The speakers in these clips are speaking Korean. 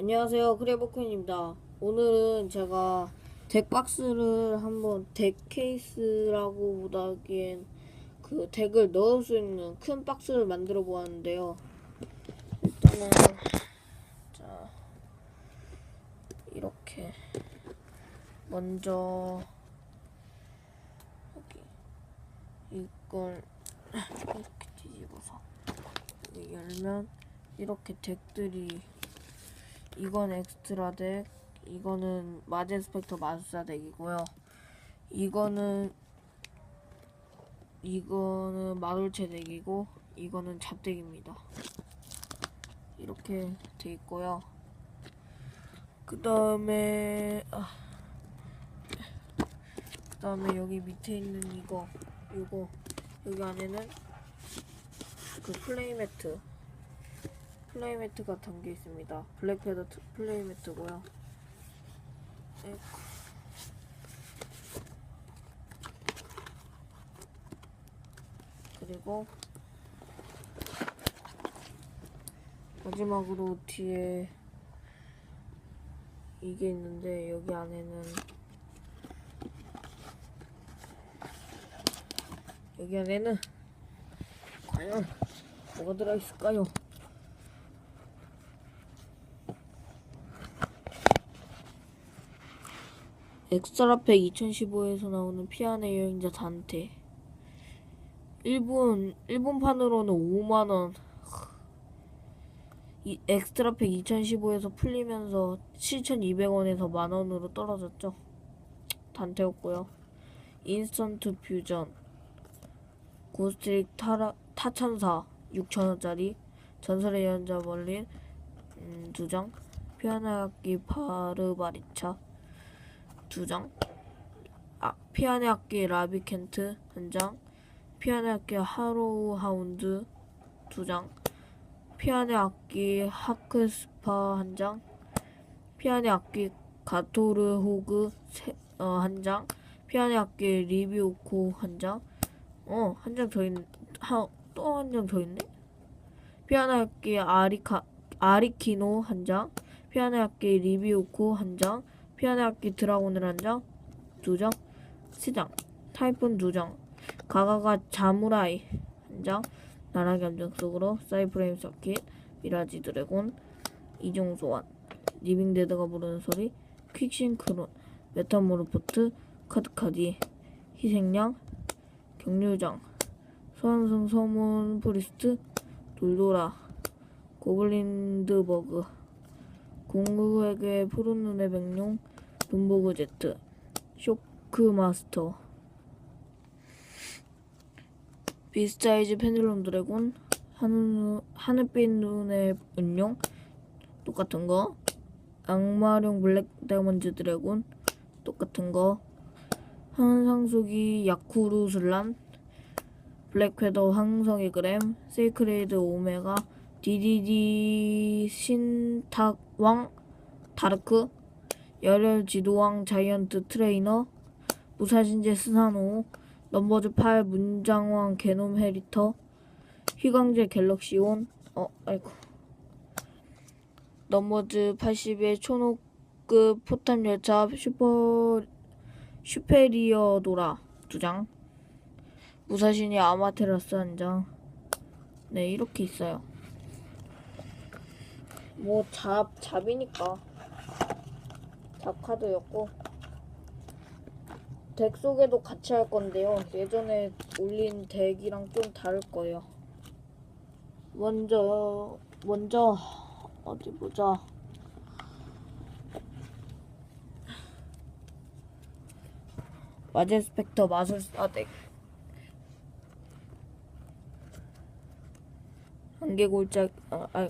안녕하세요. 크레버퀸입니다. 오늘은 제가 덱박스를 한번 덱 케이스라고 보다기엔 그 덱을 넣을 수 있는 큰 박스를 만들어 보았는데요. 일단은 자 이렇게 먼저 여기 이걸 이렇게 뒤집어서 열면 이렇게 덱들이 이건 엑스트라 덱, 이거는 마제 스펙터 마술사 덱이고요. 이거는 이거는 마돌체 덱이고 이거는 잡덱입니다. 이렇게 돼 있고요. 그 다음에 아, 그 다음에 여기 밑에 있는 이거 이거 여기 안에는 그 플레이매트 플레이매트가 담겨 있습니다. 블랙패더 트- 플레이매트고요. 에이쿠. 그리고 마지막으로 뒤에 이게 있는데 여기 안에는 여기 안에는 과연 뭐가 들어있을까요? 엑스트라팩 2015에서 나오는 피아노 여행자 단테 일본 일본판으로는 5만 원. 이 엑스트라팩 2015에서 풀리면서 7,200원에서 만 원으로 떨어졌죠. 단테였고요. 인스턴트 퓨전 고스트릭 타라, 타천사 6,000원짜리 전설의 여행자 멀린 음, 2장 피아노 악기 바르바리차 두 장, 아, 피아노 악기 라비 켄트 한 장, 피아노 악기 하로우 하운드 두 장, 피아노 악기 하크스파 한 장, 피아노 악기 가토르 호그 세, 어, 한 장, 피아노 악기 리비오코 한 장, 어, 한 장 더 있, 하, 또한 장 더 있네? 피아노 악기 아리카, 아리키노 한 장, 피아노 악기 리비오코 한 장, 피아노 악기 드라곤을 한 장, 두 장, 세 장, 타이푼 두 장, 가가가 자무라이. 한 장, 나라기 함정 속으로 사이프레임 서킷, 미라지 드래곤, 이종 소환, 리빙데드가 부르는 소리, 퀵싱크론, 메타모르포트, 카드카디, 희생양, 경류장, 소환성 소문 프리스트, 돌돌아, 고블린드버그, 공구에게 푸른 눈의 백룡, 눈보그 제트, 쇼크 마스터, 비스타이즈 펜들럼 드래곤, 하늘, 하늘빛 눈의 은룡, 똑같은 거, 악마룡 블랙 다이먼즈 드래곤, 똑같은 거, 항상수기 야쿠루 슬란, 블랙회더 황성의 그램, 세이크레이드 오메가, 디디디 신탁왕, 다르크, 열혈 지도왕 자이언트 트레이너, 무사신제 스사노, 넘버즈 8 문장왕 게놈 헤리터, 휘광제 갤럭시온, 어, 아이고. 넘버즈 80의 초노급 포탄 열차 슈퍼 슈페리어도라 두 장. 무사신이 아마테라스 한 장. 네, 이렇게 있어요. 뭐 잡 잡이니까 잡 카드였고 덱 속에도 같이 할 건데요. 예전에 올린 덱이랑 좀 다를 거예요. 먼저 먼저 어디 보자. 마제스펙터 마술사 덱 안개골짝 아, 아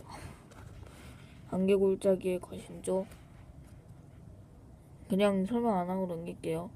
안개골짜기의 거신조 그냥 설명 안 하고 넘길게요